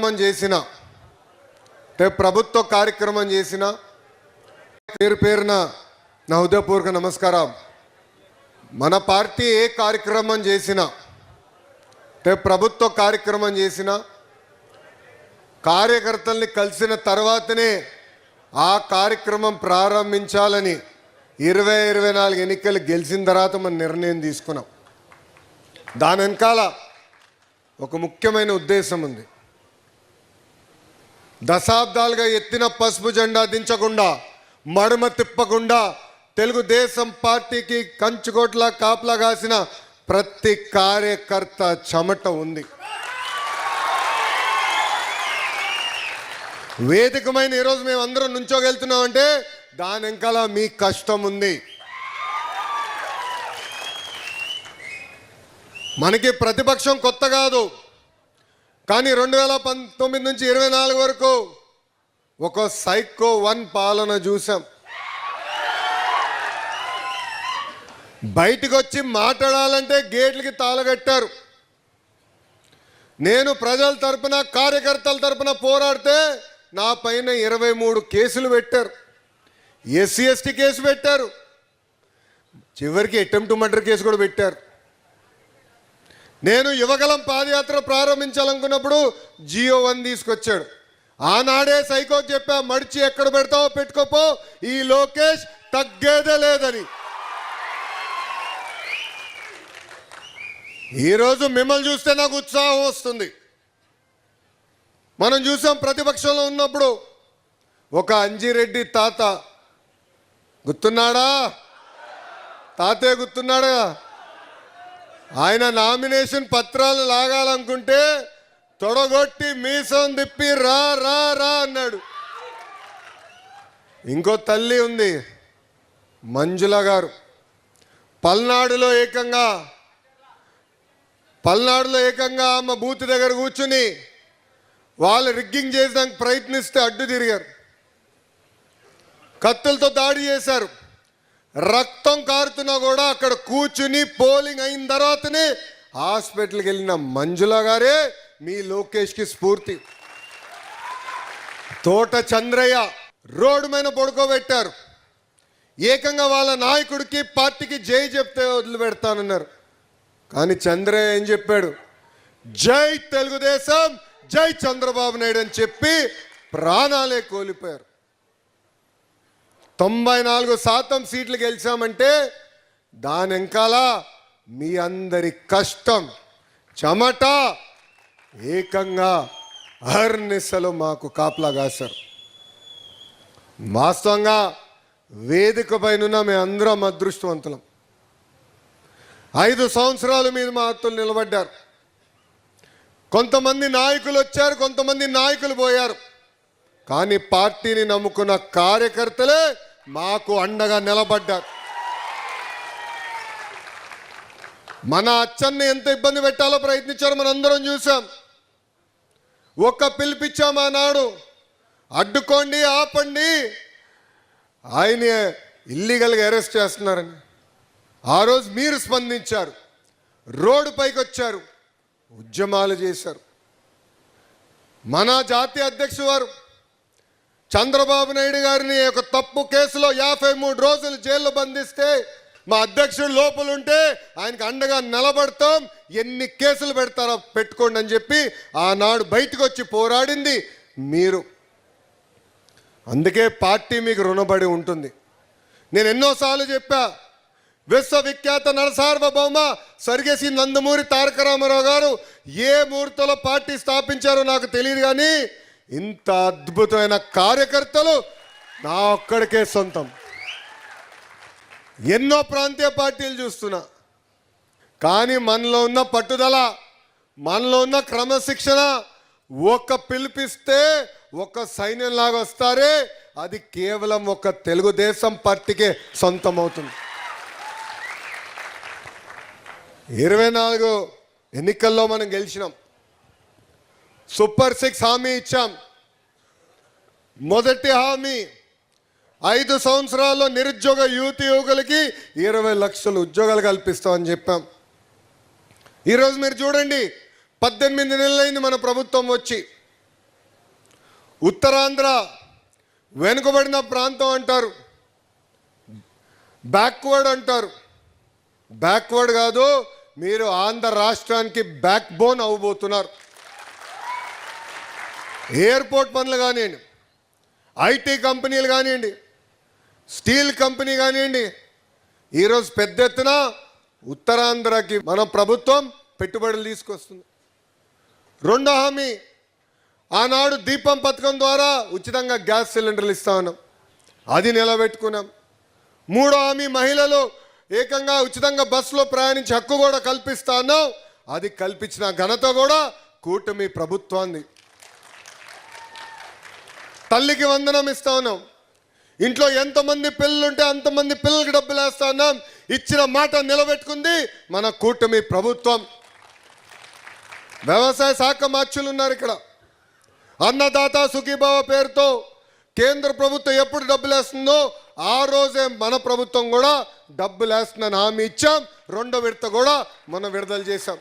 కార్యక్రమం చేసిన అంటే ప్రభుత్వ కార్యక్రమం చేసిన పేరు పేరున నా హృదయపూర్వక నమస్కారం. మన పార్టీ ఏ కార్యక్రమం చేసినా అంటే ప్రభుత్వ కార్యక్రమం చేసినా కార్యకర్తల్ని కలిసిన తర్వాతనే ఆ కార్యక్రమం ప్రారంభించాలని ఇరవై ఇరవై నాలుగు ఎన్నికలు గెలిచిన తర్వాత మనం నిర్ణయం తీసుకున్నాం. దాని వెనకాల ఒక ముఖ్యమైన ఉద్దేశం ఉంది. దశాబ్దాలుగా ఎత్తిన పసుపు జెండా దించకుండా మడమ తిప్పకుండా తెలుగుదేశం పార్టీకి కంచుకోట్ల కాపలా కాసిన ప్రతి కార్యకర్త చెమట ఉంది. వేదికమైన ఈరోజు మేము అందరం నుంచోగెళ్తున్నామంటే దాని వెనకాల మీ కష్టం ఉంది. మనకి ప్రతిపక్షం కొత్త కాదు. కానీ రెండు వేల పంతొమ్మిది నుంచి ఇరవై నాలుగు వరకు ఒక సైకో వన్ పాలన చూసాం బయటకు వచ్చి మాట్లాడాలంటే గేట్లకి తాళగట్టారు. నేను ప్రజల తరపున కార్యకర్తల తరపున పోరాడితే నా పైన ఇరవై మూడు కేసులు పెట్టారు. ఎస్సీ ఎస్టీ కేసు పెట్టారు. చివరికి అటెంప్ట్ మర్డర్ కేసు కూడా పెట్టారు. నేను యువగలం పాదయాత్ర ప్రారంభించాలనుకున్నప్పుడు జియో వన్ తీసుకొచ్చాడు. ఆనాడే సైకో చెప్పా మడిచి ఎక్కడ పెడతావో పెట్టుకోపో ఈ లోకేష్ తగ్గేదే లేదని. ఈరోజు మిమ్మల్ని చూస్తే నాకు ఉత్సాహం వస్తుంది. మనం చూసాం ప్రతిపక్షంలో ఉన్నప్పుడు ఒక అంజిరెడ్డి తాత గుర్తున్నాడా? తాతే గుర్తున్నాడా? ఆయన నామినేషన్ పత్రాలు లాగాలనుకుంటే తొడగొట్టి మీసం తిప్పి రా రా రా అన్నాడు. ఇంకో తల్లి ఉంది మంజుల గారు. పల్నాడులో ఏకంగా పల్నాడులో ఏకంగా ఆమె బూత్ దగ్గర కూర్చుని వాళ్ళు రిగ్గింగ్ చేయడానికి ప్రయత్నిస్తే అడ్డు తిరిగారు. కత్తులతో దాడి చేశారు. రక్తం కారుతున్నా కూడా అక్కడ కూర్చుని పోలింగ్ అయిన తర్వాతనే హాస్పిటల్కి వెళ్ళిన మంజుల గారే మీ లోకేష్కి స్ఫూర్తి. తోట చంద్రయ్య రోడ్డు మీద పడుకోబెట్టారు. ఏకంగా వాళ్ళ నాయకుడికి పార్టీకి జై చెప్తే వదిలిపెడతానన్నారు. కానీ చంద్రయ్య ఏం చెప్పాడు? జై తెలుగుదేశం జై చంద్రబాబు నాయుడు అని చెప్పి ప్రాణాలే కోల్పోయారు. తొంభై నాలుగు శాతం సీట్లు గెలిచామంటే దాని వెనకాల మీ అందరి కష్టం చెమట ఏకంగా అహర్నిశలు మాకు కాపలా కాశారు. వాస్తవంగా వేదిక పైన మేము అందరం అదృష్టవంతులం. ఐదు సంవత్సరాల మీద మా అత్తలు నిలబడ్డారు. కొంతమంది నాయకులు వచ్చారు కొంతమంది నాయకులు పోయారు. కానీ పార్టీని నమ్ముకున్న కార్యకర్తలే మాకు అండగా నిలబడ్డారు. మన అచ్చన్ని ఎంత ఇబ్బంది పెట్టాలో ప్రయత్నించారో మనం అందరం చూసాం ఒక్క పిలిపించాం ఆనాడు అడ్డుకోండి ఆపండి. ఆయన ఇల్లీగల్గా అరెస్ట్ చేస్తున్నారని. ఆ రోజు మీరు స్పందించారు రోడ్డు పైకి వచ్చారు ఉద్యమాలు చేశారు. మన జాతీయ అధ్యక్షుడు వారు చంద్రబాబు నాయుడు గారిని ఒక తప్పు కేసులో యాభై మూడు రోజులు జైల్లో బంధిస్తే మా అధ్యక్షుడు లోపలుంటే ఆయనకు అండగా నిలబడతాం. ఎన్ని కేసులు పెడతారో పెట్టుకోండి అని చెప్పి ఆనాడు బయటకు వచ్చి పోరాడింది మీరు. అందుకే పార్టీ మీకు రుణపడి ఉంటుంది. నేను ఎన్నోసార్లు చెప్పా విశ్వవిఖ్యాత నరసార్వభౌమ సరిగేసి నందమూరి తారక రామారావు గారు ఏ ముహూర్తంలో పార్టీ స్థాపించారో నాకు తెలియదు కానీ ఇంత అద్భుతమైన కార్యకర్తలు నా ఒక్కడికే సొంతం. ఎన్నో ప్రాంతీయ పార్టీలు చూస్తున్నా. కానీ మనలో ఉన్న పట్టుదల మనలో ఉన్న క్రమశిక్షణ ఒక పిలిపిస్తే ఒక సైన్యంలాగా వస్తారే అది కేవలం ఒక తెలుగుదేశం పార్టీకే సొంతం అవుతుంది. ఇరవై నాలుగు ఎన్నికల్లో మనం గెలిచినాం. సూపర్ సిక్స్ హామీ ఇచ్చాం. మొదటి హామీ ఐదు సంవత్సరాల్లో నిరుద్యోగ యువతి యువకులకి ఇరవై లక్షల ఉద్యోగాలు కల్పిస్తామని చెప్పాం. ఈరోజు మీరు చూడండి పద్దెనిమిది నెలలైంది మన ప్రభుత్వం వచ్చి. ఉత్తరాంధ్ర వెనుకబడిన ప్రాంతం అంటారు. బ్యాక్వర్డ్ అంటారు. బ్యాక్వర్డ్ కాదు మీరు ఆంధ్ర రాష్ట్రానికి బ్యాక్ బోన్ అవ్వబోతున్నారు. ఎయిర్పోర్ట్ పనులు కానివ్వండి. ఐటీ కంపెనీలు కానివ్వండి స్టీల్ కంపెనీ కానివ్వండి ఈరోజు పెద్ద ఎత్తున ఉత్తరాంధ్రకి మన ప్రభుత్వం పెట్టుబడులు తీసుకొస్తుంది. రెండో హామీ ఆనాడు దీపం పథకం ద్వారా ఉచితంగా గ్యాస్ సిలిండర్లు ఇస్తా ఉన్నాం. అది నిలబెట్టుకున్నాం. మూడో హామీ మహిళలు ఏకంగా ఉచితంగా బస్సులో ప్రయాణించే హక్కు కూడా కల్పిస్తా ఉన్నాం. అది కల్పించిన ఘనత కూడా కూటమి ప్రభుత్వాన్ని తల్లికి వందనం ఇస్తా ఉన్నాం. ఇంట్లో ఎంతమంది పిల్లలుంటే అంతమంది పిల్లలకి డబ్బులు వేస్తా ఉన్నాం. ఇచ్చిన మాట నిలబెట్టుకుంది మన కూటమి ప్రభుత్వం. వ్యవసాయ శాఖ మార్చులు ఉన్నారు ఇక్కడ. అన్నదాత సుఖీభావ పేరుతో కేంద్ర ప్రభుత్వం ఎప్పుడు డబ్బులు వేస్తుందో ఆ రోజే మన ప్రభుత్వం కూడా డబ్బులు వేస్తుందని హామీ ఇచ్చాం. రెండో విడత కూడా మనం విడుదల చేశాం.